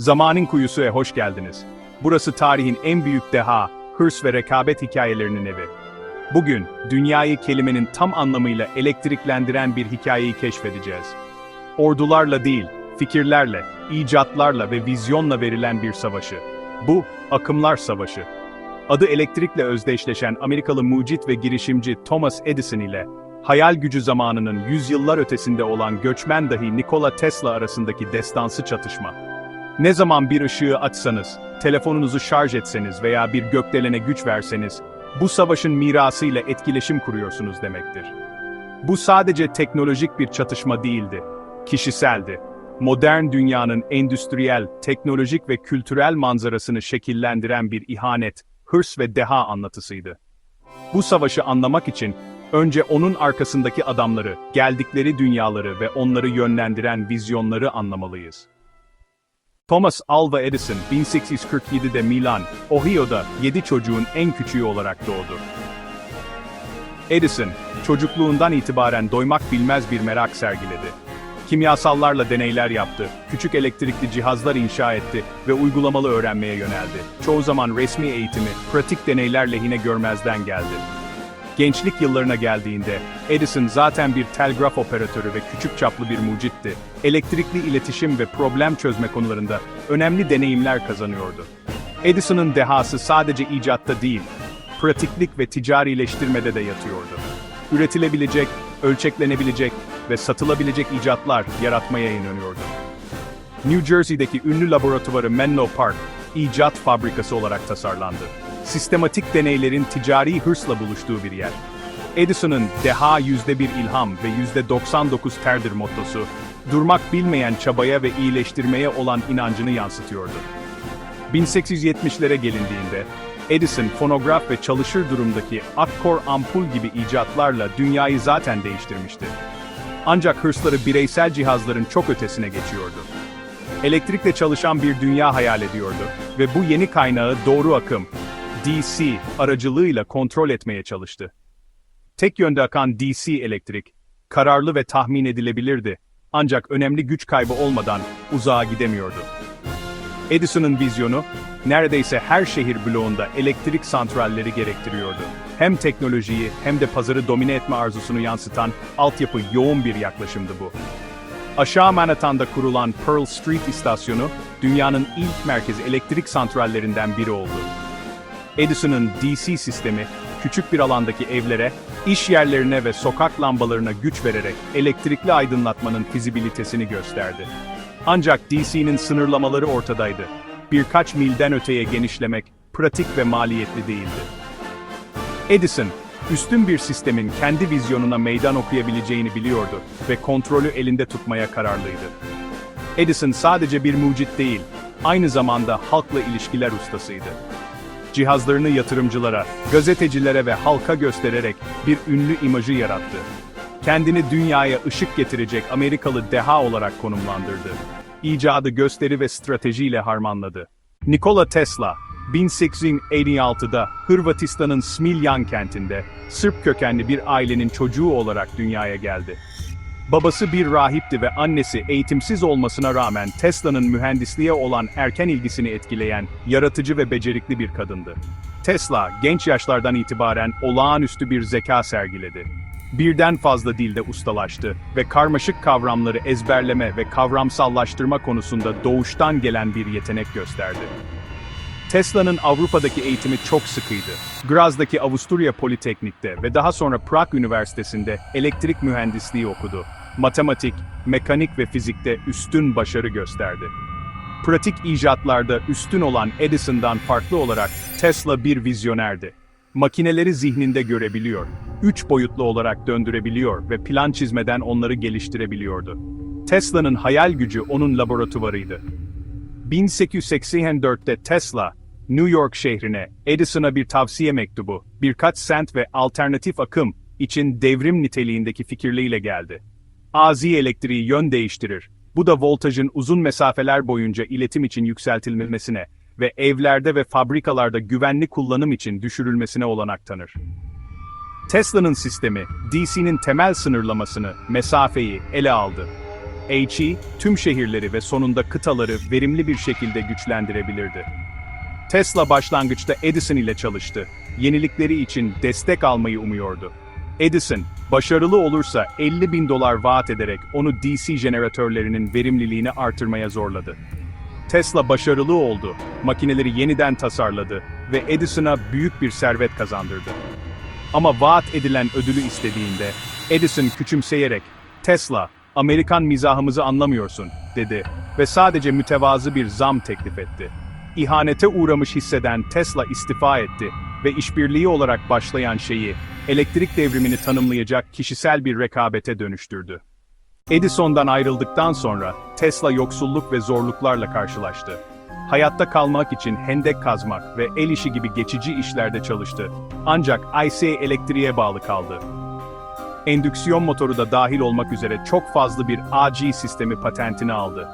Zamanın Kuyusu'ya hoş geldiniz. Burası tarihin en büyük deha, hırs ve rekabet hikayelerinin evi. Bugün, dünyayı kelimenin tam anlamıyla elektriklendiren bir hikayeyi keşfedeceğiz. Ordularla değil, fikirlerle, icatlarla ve vizyonla verilen bir savaşı. Bu, akımlar savaşı. Adı elektrikle özdeşleşen Amerikalı mucit ve girişimci Thomas Edison ile, hayal gücü zamanının yüzyıllar ötesinde olan göçmen dahi Nikola Tesla arasındaki destansı çatışma. Ne zaman bir ışığı açsanız, telefonunuzu şarj etseniz veya bir gökdelene güç verseniz, bu savaşın mirasıyla etkileşim kuruyorsunuz demektir. Bu sadece teknolojik bir çatışma değildi, kişiseldi. Modern dünyanın endüstriyel, teknolojik ve kültürel manzarasını şekillendiren bir ihanet, hırs ve deha anlatısıydı. Bu savaşı anlamak için önce onun arkasındaki adamları, geldikleri dünyaları ve onları yönlendiren vizyonları anlamalıyız. Thomas Alva Edison 1847'de Milan, Ohio'da 7 çocuğun en küçüğü olarak doğdu. Edison, çocukluğundan itibaren doymak bilmez bir merak sergiledi. Kimyasallarla deneyler yaptı, küçük elektrikli cihazlar inşa etti ve uygulamalı öğrenmeye yöneldi. Çoğu zaman resmi eğitimi, pratik deneyler lehine görmezden geldi. Gençlik yıllarına geldiğinde, Edison zaten bir telgraf operatörü ve küçük çaplı bir mucitti. Elektrikli iletişim ve problem çözme konularında önemli deneyimler kazanıyordu. Edison'ın dehası sadece icatta değil, pratiklik ve ticarileştirmede de yatıyordu. Üretilebilecek, ölçeklenebilecek ve satılabilecek icatlar yaratmaya inanıyordu. New Jersey'deki ünlü laboratuvarı Menlo Park, icat fabrikası olarak tasarlandı. Sistematik deneylerin ticari hırsla buluştuğu bir yer. Edison'ın deha yüzde bir ilham ve yüzde 99 terdir mottosu, durmak bilmeyen çabaya ve iyileştirmeye olan inancını yansıtıyordu. 1870'lere gelindiğinde, Edison fonograf ve çalışır durumdaki akkor ampul gibi icatlarla dünyayı zaten değiştirmişti. Ancak hırsları bireysel cihazların çok ötesine geçiyordu. Elektrikle çalışan bir dünya hayal ediyordu ve bu yeni kaynağı doğru akım, DC, aracılığıyla kontrol etmeye çalıştı. Tek yönde akan DC elektrik, kararlı ve tahmin edilebilirdi, ancak önemli güç kaybı olmadan uzağa gidemiyordu. Edison'ın vizyonu, neredeyse her şehir bloğunda elektrik santralleri gerektiriyordu. Hem teknolojiyi hem de pazarı domine etme arzusunu yansıtan altyapı yoğun bir yaklaşımdı bu. Aşağı Manhattan'da kurulan Pearl Street istasyonu, dünyanın ilk merkez elektrik santrallerinden biri oldu. Edison'ın DC sistemi, küçük bir alandaki evlere, iş yerlerine ve sokak lambalarına güç vererek elektrikli aydınlatmanın fizibilitesini gösterdi. Ancak DC'nin sınırlamaları ortadaydı. Birkaç milden öteye genişlemek, pratik ve maliyetli değildi. Edison, üstün bir sistemin kendi vizyonuna meydan okuyabileceğini biliyordu ve kontrolü elinde tutmaya kararlıydı. Edison sadece bir mucit değil, aynı zamanda halkla ilişkiler ustasıydı. Cihazlarını yatırımcılara, gazetecilere ve halka göstererek bir ünlü imajı yarattı. Kendini dünyaya ışık getirecek Amerikalı deha olarak konumlandırdı. İcadı gösteri ve stratejiyle harmanladı. Nikola Tesla, 1886'da Hırvatistan'ın Smiljan kentinde Sırp kökenli bir ailenin çocuğu olarak dünyaya geldi. Babası bir rahipti ve annesi eğitimsiz olmasına rağmen Tesla'nın mühendisliğe olan erken ilgisini etkileyen, yaratıcı ve becerikli bir kadındı. Tesla, genç yaşlardan itibaren olağanüstü bir zeka sergiledi. Birden fazla dilde ustalaştı ve karmaşık kavramları ezberleme ve kavramsallaştırma konusunda doğuştan gelen bir yetenek gösterdi. Tesla'nın Avrupa'daki eğitimi çok sıkıydı. Graz'daki Avusturya Politeknik'te ve daha sonra Prag Üniversitesi'nde elektrik mühendisliği okudu. Matematik, mekanik ve fizikte üstün başarı gösterdi. Pratik icatlarda üstün olan Edison'dan farklı olarak Tesla bir vizyonerdi. Makineleri zihninde görebiliyor, üç boyutlu olarak döndürebiliyor ve plan çizmeden onları geliştirebiliyordu. Tesla'nın hayal gücü onun laboratuvarıydı. 1884'te Tesla, New York şehrine Edison'a bir tavsiye mektubu, birkaç sent ve alternatif akım için devrim niteliğindeki fikirleriyle geldi. AC elektriği yön değiştirir. Bu da voltajın uzun mesafeler boyunca iletim için yükseltilmesine ve evlerde ve fabrikalarda güvenli kullanım için düşürülmesine olanak tanır. Tesla'nın sistemi, DC'nin temel sınırlamasını, mesafeyi ele aldı. HE, tüm şehirleri ve sonunda kıtaları verimli bir şekilde güçlendirebilirdi. Tesla başlangıçta Edison ile çalıştı. Yenilikleri için destek almayı umuyordu. Edison, başarılı olursa 50 bin dolar vaat ederek onu DC jeneratörlerinin verimliliğini artırmaya zorladı. Tesla başarılı oldu, makineleri yeniden tasarladı ve Edison'a büyük bir servet kazandırdı. Ama vaat edilen ödülü istediğinde, Edison küçümseyerek, Tesla, Amerikan mizahımızı anlamıyorsun, dedi ve sadece mütevazı bir zam teklif etti. İhanete uğramış hisseden Tesla istifa etti ve işbirliği olarak başlayan şeyi, elektrik devrimini tanımlayacak kişisel bir rekabete dönüştürdü. Edison'dan ayrıldıktan sonra Tesla yoksulluk ve zorluklarla karşılaştı. Hayatta kalmak için hendek kazmak ve el işi gibi geçici işlerde çalıştı. Ancak IC elektriğe bağlı kaldı. Endüksiyon motoru da dahil olmak üzere çok fazla bir AC sistemi patentini aldı.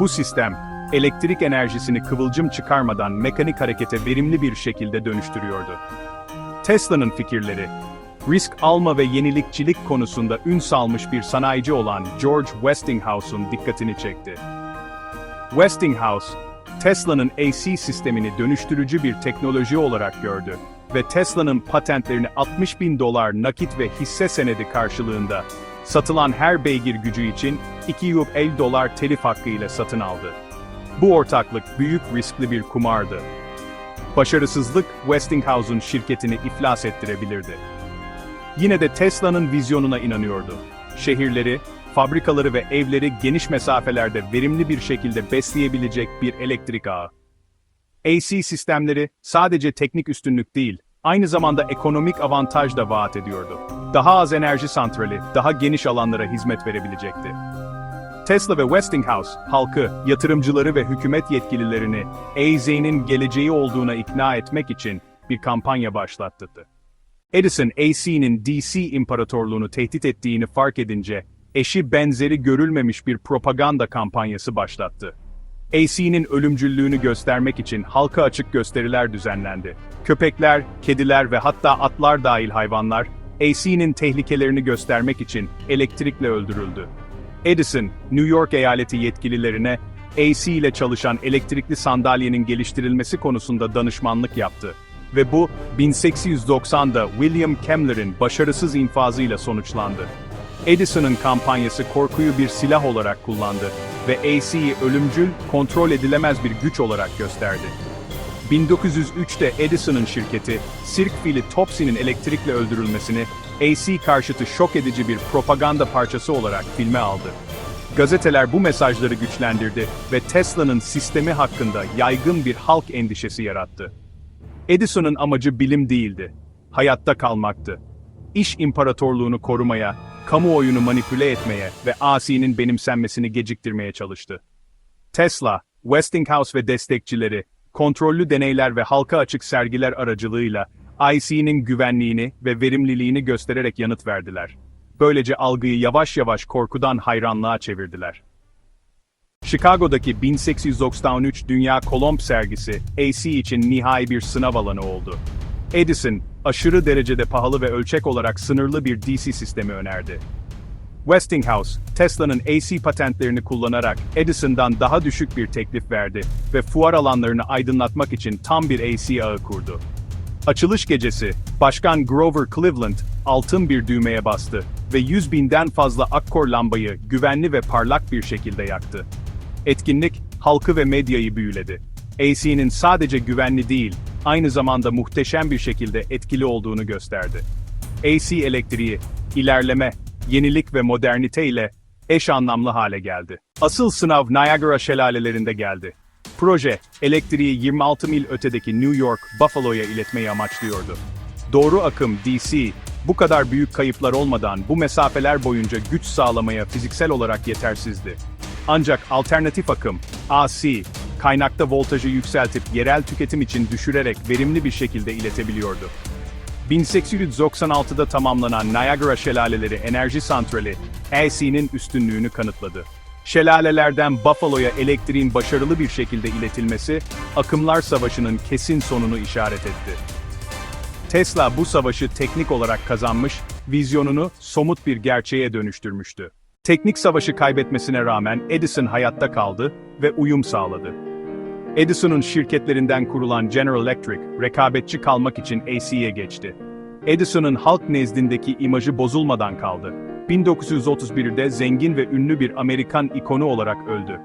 Bu sistem, elektrik enerjisini kıvılcım çıkarmadan mekanik harekete verimli bir şekilde dönüştürüyordu. Tesla'nın fikirleri, risk alma ve yenilikçilik konusunda ün salmış bir sanayici olan George Westinghouse'un dikkatini çekti. Westinghouse, Tesla'nın AC sistemini dönüştürücü bir teknoloji olarak gördü ve Tesla'nın patentlerini 60 bin dolar nakit ve hisse senedi karşılığında satılan her beygir gücü için 250 dolar telif hakkı ile satın aldı. Bu ortaklık büyük riskli bir kumardı. Başarısızlık Westinghouse'un şirketini iflas ettirebilirdi. Yine de Tesla'nın vizyonuna inanıyordu. Şehirleri, fabrikaları ve evleri geniş mesafelerde verimli bir şekilde besleyebilecek bir elektrik ağı. AC sistemleri sadece teknik üstünlük değil, aynı zamanda ekonomik avantaj da vaat ediyordu. Daha az enerji santrali, daha geniş alanlara hizmet verebilecekti. Tesla ve Westinghouse, halkı, yatırımcıları ve hükümet yetkililerini AZ'nin geleceği olduğuna ikna etmek için bir kampanya başlattı. Edison, AC'nin DC imparatorluğunu tehdit ettiğini fark edince, eşi benzeri görülmemiş bir propaganda kampanyası başlattı. AC'nin ölümcüllüğünü göstermek için halka açık gösteriler düzenlendi. Köpekler, kediler ve hatta atlar dahil hayvanlar, AC'nin tehlikelerini göstermek için elektrikle öldürüldü. Edison, New York eyaleti yetkililerine AC ile çalışan elektrikli sandalyenin geliştirilmesi konusunda danışmanlık yaptı. Ve bu, 1890'da William Kemmler'in başarısız infazıyla sonuçlandı. Edison'ın kampanyası korkuyu bir silah olarak kullandı ve AC'yi ölümcül, kontrol edilemez bir güç olarak gösterdi. 1903'te Edison'ın şirketi, sirk Topsy'nin elektrikle öldürülmesini, AC karşıtı şok edici bir propaganda parçası olarak filme aldı. Gazeteler bu mesajları güçlendirdi ve Tesla'nın sistemi hakkında yaygın bir halk endişesi yarattı. Edison'un amacı bilim değildi, hayatta kalmaktı. İş imparatorluğunu korumaya, kamuoyunu manipüle etmeye ve AC'nin benimsenmesini geciktirmeye çalıştı. Tesla, Westinghouse ve destekçileri, kontrollü deneyler ve halka açık sergiler aracılığıyla IC'nin güvenliğini ve verimliliğini göstererek yanıt verdiler. Böylece algıyı yavaş yavaş korkudan hayranlığa çevirdiler. Chicago'daki 1893 Dünya Kolomb sergisi, AC için nihai bir sınav alanı oldu. Edison, aşırı derecede pahalı ve ölçek olarak sınırlı bir DC sistemi önerdi. Westinghouse, Tesla'nın AC patentlerini kullanarak Edison'dan daha düşük bir teklif verdi ve fuar alanlarını aydınlatmak için tam bir AC ağı kurdu. Açılış gecesi, Başkan Grover Cleveland altın bir düğmeye bastı ve 100 binden fazla akkor lambayı güvenli ve parlak bir şekilde yaktı. Etkinlik, halkı ve medyayı büyüledi. AC'nin sadece güvenli değil, aynı zamanda muhteşem bir şekilde etkili olduğunu gösterdi. AC elektriği, ilerleme, yenilik ve modernite ile eş anlamlı hale geldi. Asıl sınav Niagara şelalelerinde geldi. Proje, elektriği 26 mil ötedeki New York, Buffalo'ya iletmeyi amaçlıyordu. Doğru akım DC, bu kadar büyük kayıplar olmadan bu mesafeler boyunca güç sağlamaya fiziksel olarak yetersizdi. Ancak alternatif akım, AC, kaynakta voltajı yükseltip yerel tüketim için düşürerek verimli bir şekilde iletebiliyordu. 1896'da tamamlanan Niagara Şelaleleri Enerji Santrali, AC'nin üstünlüğünü kanıtladı. Şelalelerden Buffalo'ya elektriğin başarılı bir şekilde iletilmesi, akımlar savaşının kesin sonunu işaret etti. Tesla bu savaşı teknik olarak kazanmış, vizyonunu somut bir gerçeğe dönüştürmüştü. Teknik savaşı kaybetmesine rağmen Edison hayatta kaldı ve uyum sağladı. Edison'un şirketlerinden kurulan General Electric, rekabetçi kalmak için AC'ye geçti. Edison'un halk nezdindeki imajı bozulmadan kaldı. 1931'de zengin ve ünlü bir Amerikan ikonu olarak öldü.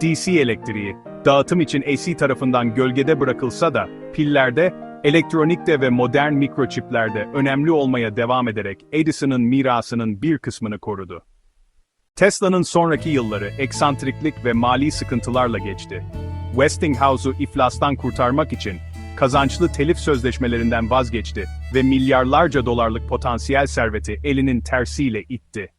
DC elektriği, dağıtım için AC tarafından gölgede bırakılsa da, pillerde, elektronikte ve modern mikroçiplerde önemli olmaya devam ederek Edison'ın mirasının bir kısmını korudu. Tesla'nın sonraki yılları eksantriklik ve mali sıkıntılarla geçti. Westinghouse'u iflastan kurtarmak için kazançlı telif sözleşmelerinden vazgeçti ve milyarlarca dolarlık potansiyel serveti elinin tersiyle itti.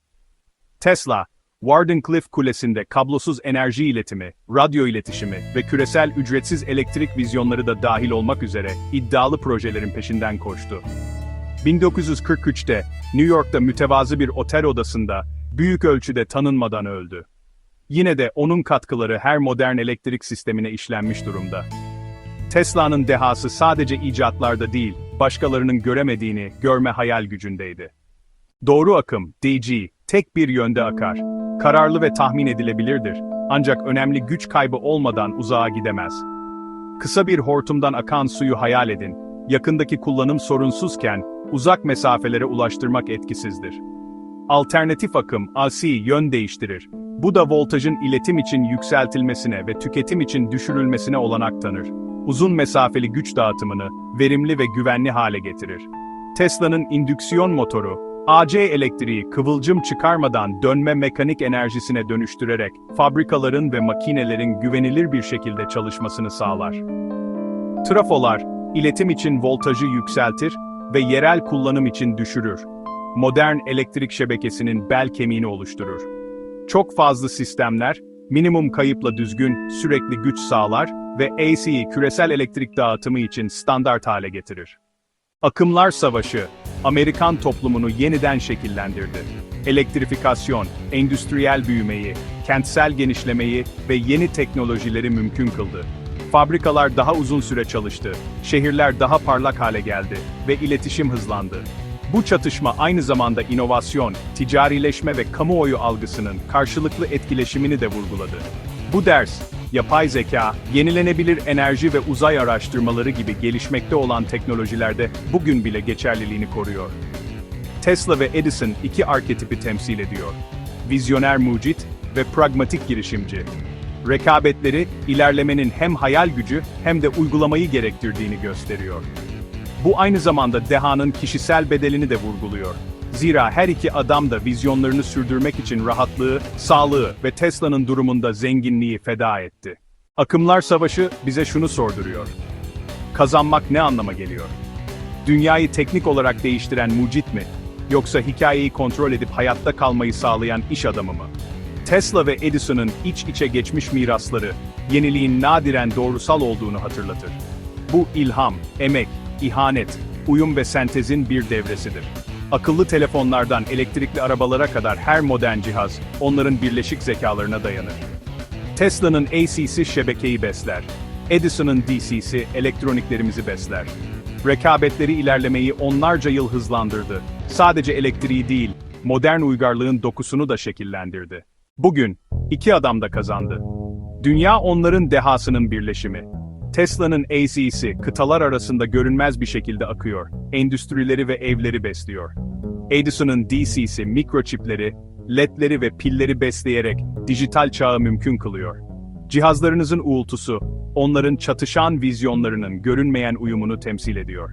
Tesla, Wardenclyffe Kulesi'nde kablosuz enerji iletimi, radyo iletişimi ve küresel ücretsiz elektrik vizyonları da dahil olmak üzere iddialı projelerin peşinden koştu. 1943'te New York'ta mütevazı bir otel odasında büyük ölçüde tanınmadan öldü. Yine de onun katkıları her modern elektrik sistemine işlenmiş durumda. Tesla'nın dehası sadece icatlarda değil, başkalarının göremediğini görme hayal gücündeydi. Doğru akım, DG, tek bir yönde akar. Kararlı ve tahmin edilebilirdir. Ancak önemli güç kaybı olmadan uzağa gidemez. Kısa bir hortumdan akan suyu hayal edin. Yakındaki kullanım sorunsuzken, uzak mesafelere ulaştırmak etkisizdir. Alternatif akım, AC, yön değiştirir. Bu da voltajın iletim için yükseltilmesine ve tüketim için düşürülmesine olanak tanır. Uzun mesafeli güç dağıtımını, verimli ve güvenli hale getirir. Tesla'nın indüksiyon motoru, AC elektriği kıvılcım çıkarmadan dönme mekanik enerjisine dönüştürerek fabrikaların ve makinelerin güvenilir bir şekilde çalışmasını sağlar. Trafolar, iletim için voltajı yükseltir ve yerel kullanım için düşürür. Modern elektrik şebekesinin bel kemiğini oluşturur. Çok fazla sistemler, minimum kayıpla düzgün, sürekli güç sağlar ve AC'yi küresel elektrik dağıtımı için standart hale getirir. Akımlar Savaşı, Amerikan toplumunu yeniden şekillendirdi. Elektrifikasyon, endüstriyel büyümeyi, kentsel genişlemeyi ve yeni teknolojileri mümkün kıldı. Fabrikalar daha uzun süre çalıştı, şehirler daha parlak hale geldi ve iletişim hızlandı. Bu çatışma aynı zamanda inovasyon, ticarileşme ve kamuoyu algısının karşılıklı etkileşimini de vurguladı. Bu ders, yapay zeka, yenilenebilir enerji ve uzay araştırmaları gibi gelişmekte olan teknolojilerde bugün bile geçerliliğini koruyor. Tesla ve Edison iki arketipi temsil ediyor. Vizyoner mucit ve pragmatik girişimci. Rekabetleri, ilerlemenin hem hayal gücü hem de uygulamayı gerektirdiğini gösteriyor. Bu aynı zamanda dehanın kişisel bedelini de vurguluyor. Zira her iki adam da vizyonlarını sürdürmek için rahatlığı, sağlığı ve Tesla'nın durumunda zenginliği feda etti. Akımlar Savaşı bize şunu sorduruyor. Kazanmak ne anlama geliyor? Dünyayı teknik olarak değiştiren mucit mi? Yoksa hikayeyi kontrol edip hayatta kalmayı sağlayan iş adamı mı? Tesla ve Edison'ın iç içe geçmiş mirasları, yeniliğin nadiren doğrusal olduğunu hatırlatır. Bu ilham, emek, ihanet, uyum ve sentezin bir devresidir. Akıllı telefonlardan elektrikli arabalara kadar her modern cihaz, onların birleşik zekalarına dayanır. Tesla'nın AC'si şebekeyi besler. Edison'ın DC'si elektroniklerimizi besler. Rekabetleri ilerlemeyi onlarca yıl hızlandırdı. Sadece elektriği değil, modern uygarlığın dokusunu da şekillendirdi. Bugün, iki adam da kazandı. Dünya onların dehasının birleşimi. Tesla'nın AC'si kıtalar arasında görünmez bir şekilde akıyor, endüstrileri ve evleri besliyor. Edison'ın DC'si mikroçipleri, ledleri ve pilleri besleyerek dijital çağı mümkün kılıyor. Cihazlarınızın uğultusu, onların çatışan vizyonlarının görünmeyen uyumunu temsil ediyor.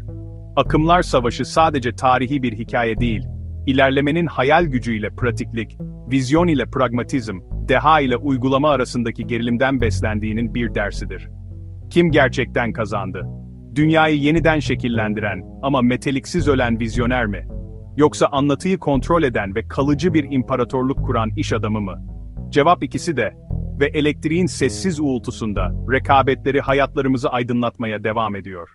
Akımlar Savaşı sadece tarihi bir hikaye değil, ilerlemenin hayal gücüyle pratiklik, vizyon ile pragmatizm, deha ile uygulama arasındaki gerilimden beslendiğinin bir dersidir. Kim gerçekten kazandı? Dünyayı yeniden şekillendiren ama meteliksiz ölen vizyoner mi? Yoksa anlatıyı kontrol eden ve kalıcı bir imparatorluk kuran iş adamı mı? Cevap ikisi de ve elektriğin sessiz uğultusunda rekabetleri hayatlarımızı aydınlatmaya devam ediyor.